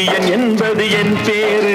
செம்பியன் என்பது என் பேரு.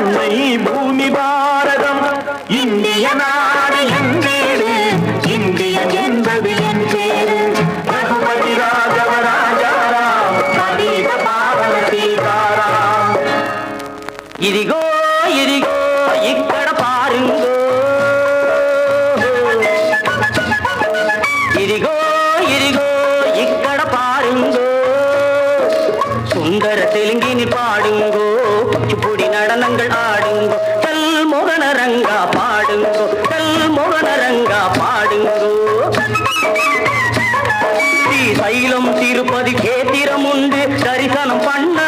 அன்னை பூமி பாரதம். இந்திய நாடு என்றேடு இந்தியன் என்பது என்றேடு ரகுபதி ராஜவ ராஜாராம் நவீன பாவன சீதாராம் இதிகோ இதிகோ இக்கட பாருங்கோ. இதிகோ இதிகோ இக்கட பாருங்கோ. சுந்தர தெலுங்கினி பாடுங்கோ. பச்சு అందరూ శ్రీశైలం తిరుపతి క్షేత్రముండి దరిశనం పండ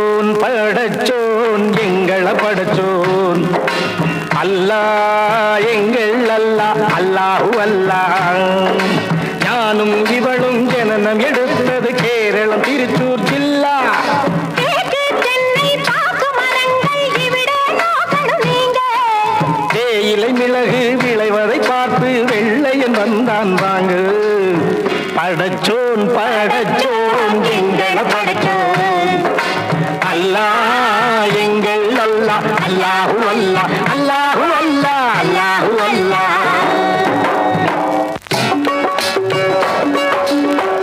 படைச்சோன் படைச்சோன் எங்களை படைச்சோன். அல்லா எங்கள் அல்லா அல்லாஹு அல்லா. நானும் இவளும் ஜனனம் எடுத்தது கேரளம் திருச்சூர் ஜில்லா. தேயிலை மிளகு விளைவதை பார்த்து வெள்ளையன் வந்தான் வாங்கு. படைச்சோன் படைச்சோன்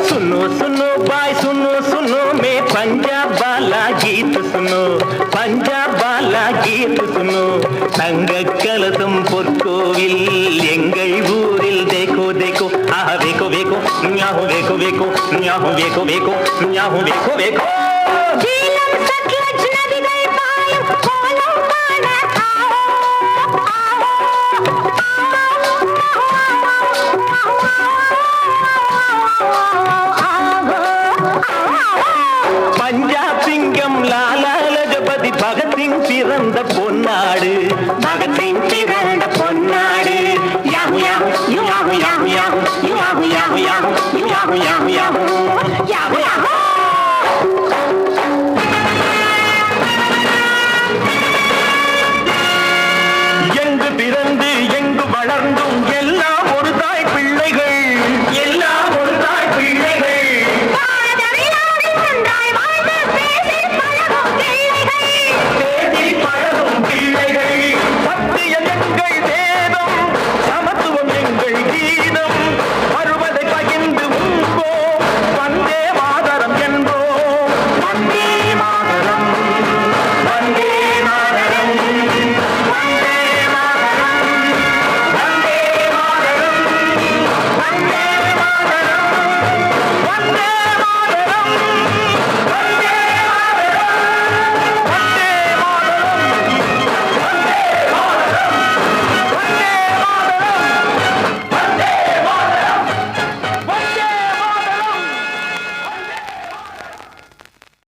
सुनो सुनो बाय सुनो सुनो मैं पंजाब वाला गीत सुनो पंजाब वाला गीत सुनो தங்க கலசம் பொற்கோவில் எங்கள் ஊரில் தேக்கோ தேக்கோ ஆஹா வேகோ வேகோ ஞாஹோ வேகோ வேகோ ஞாஹோ வேகோ வேகோ ஞாஹோ வேகோ வேகோ பிறந்த பொன்னாடு.